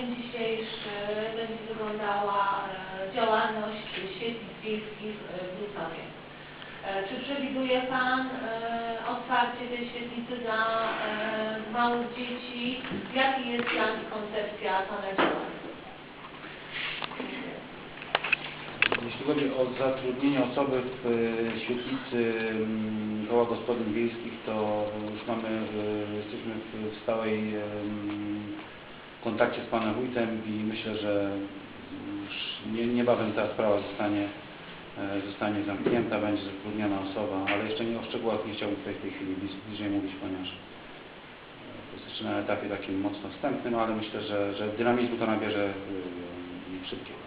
dzień dzisiejszy będzie wyglądała e, działalność świetlic wiejskich e, w Łusowie. E, Czy przewiduje Pan otwarcie tej świetlicy dla małych dzieci? Jaki jest plan i koncepcja Pana działania? Jeśli chodzi o zatrudnienie osoby w świetlicy mm, koła gospodyń wiejskich, to już mamy, jesteśmy w- stałej kontakcie z panem wójtem i myślę, że już nie, niebawem ta sprawa zostanie, e, zostanie zamknięta, będzie zatrudniona osoba, ale jeszcze nie o szczegółach nie chciałbym tutaj w tej chwili bliżej mówić, ponieważ e, jest jeszcze na etapie takim mocno wstępnym, ale myślę, że, że dynamizmu to nabierze e, szybkiego.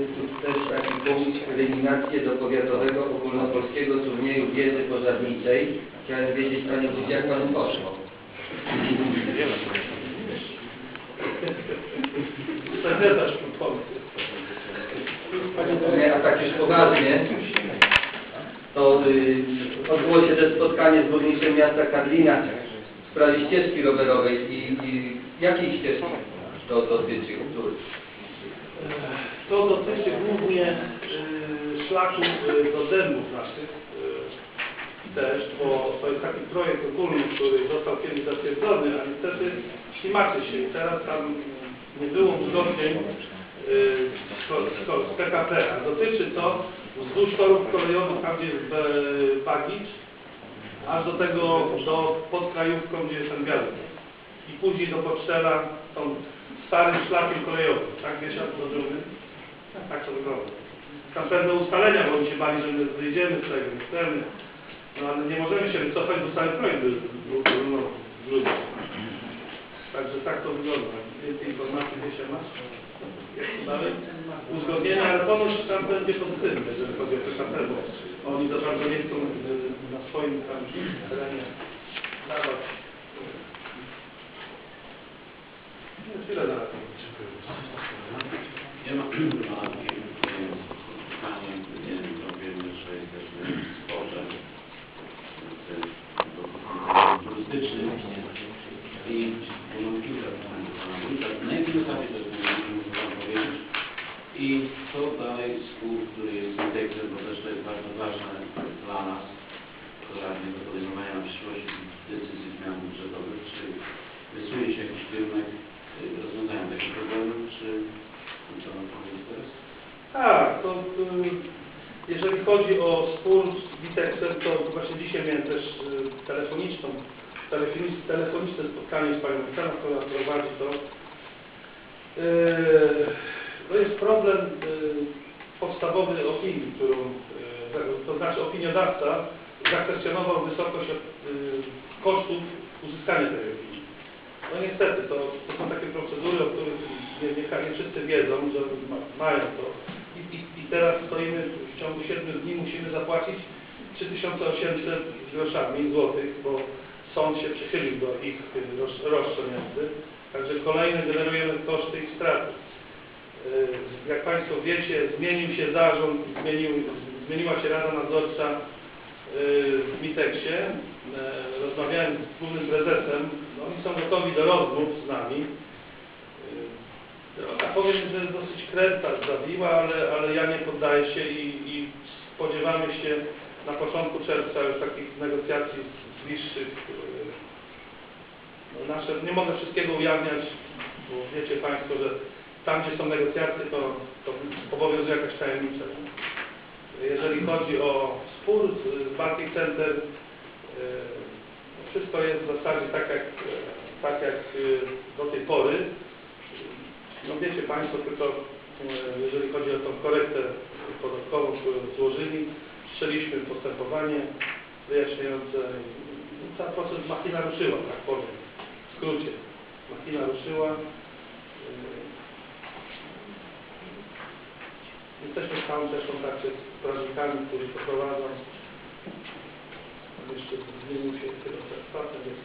Jest tu też taki punkt eliminację do powiatowego ogólnopolskiego turnieju wiedzy pożarniczej. Chciałem wiedzieć, Panie Wójcie, jak Panu poszło? Sekretarz. Nie, a tak już poważnie, to y, odbyło się też spotkanie z burmistrzem miasta Karlina w sprawie ścieżki rowerowej i, i jakiej ścieżki to dotyczy, których? To dotyczy głównie y, szlaku y, do zębów naszych y, też, bo to jest taki projekt ogólny, który został kiedyś zatwierdzony, a niestety ślimaczy się i teraz tam nie było uzgodnień z PKP, a dotyczy to wzdłuż torów kolejowych, tam gdzie jest e, Bagicz, aż do tego, do podkrajówką, gdzie jest ten wiadukt. I później do Pocztera, tą starym szlakiem kolejowym, tak wiesz, jak to drugi? Tak to wygląda. Tam pewne ustalenia, bo oni się bali, że my wyjdziemy z tego, chcemy. No ale nie możemy się wycofać, bo cały projekt był no, zrzucony. Także tak to wygląda. Więcej informacji wiecie masz? Jak to dalej? Uzgodnienia, ale ponoć tam będzie pozytywne, jeżeli chodzi o PKP, bo oni za bardzo nie chcą na swoim tam terenie. No, Chwilę na razie. Ja mam takie pytanie, nie wiem, to wiemy, że jesteśmy w sporze turystycznym i mam kilka to powiedzieć? I co dalej spór, który jest w bo też to jest bardzo ważne dla nas, radnych do podejmowania na przyszłość decyzji zmian budżetowych, czy rysuje się jakiś kierunek y, rozwiązania tego problemu, czy co Pan powie teraz? Tak, to y, jeżeli chodzi o spór Witexem, to właśnie dzisiaj miałem też y, telefoniczną, telefoni- telefoniczne spotkanie z panią Witaną, która prowadzi to. Y, To jest problem y, podstawowy opinii, którą, y, to znaczy opiniodawca zakwestionował wysokość kosztów uzyskania tej opinii. No niestety, to, to są takie procedury, o których nie, nie, nie wszyscy wiedzą, że ma, mają to. I, i, I teraz stoimy, w ciągu 7 dni musimy zapłacić 3800 groszami złotych, bo sąd się przychylił do ich y, rosz, roszczeń. Także kolejne generujemy koszty i straty. Y, Jak Państwo wiecie, zmienił się zarząd, zmienił, zmieniła się Rada Nadzorcza y, w Miteksie. E, Rozmawiałem z wspólnym prezesem. No, oni są gotowi do rozmów z nami. Y, No, tak powiem, że dosyć kręta zabiła, ale, ale ja nie poddaję się i, i spodziewamy się na początku czerwca już takich negocjacji bliższych. y, No, nasze, nie mogę wszystkiego ujawniać, bo wiecie Państwo, że tam, gdzie są negocjacje, to, to obowiązuje jakaś tajemnica. Jeżeli chodzi o spór z, z Baltic Center, y, wszystko jest w zasadzie tak jak, e, tak jak do tej pory. No wiecie Państwo, tylko e, jeżeli chodzi o tą korektę podatkową, którą złożyli, wszczęliśmy postępowanie wyjaśniające. Cały proces machina ruszyła, tak powiem, w skrócie. Machina ruszyła. E, Jesteśmy w stałym też kontakcie z strażnikami, którzy to prowadzą. Jeszcze zmienił się ten jest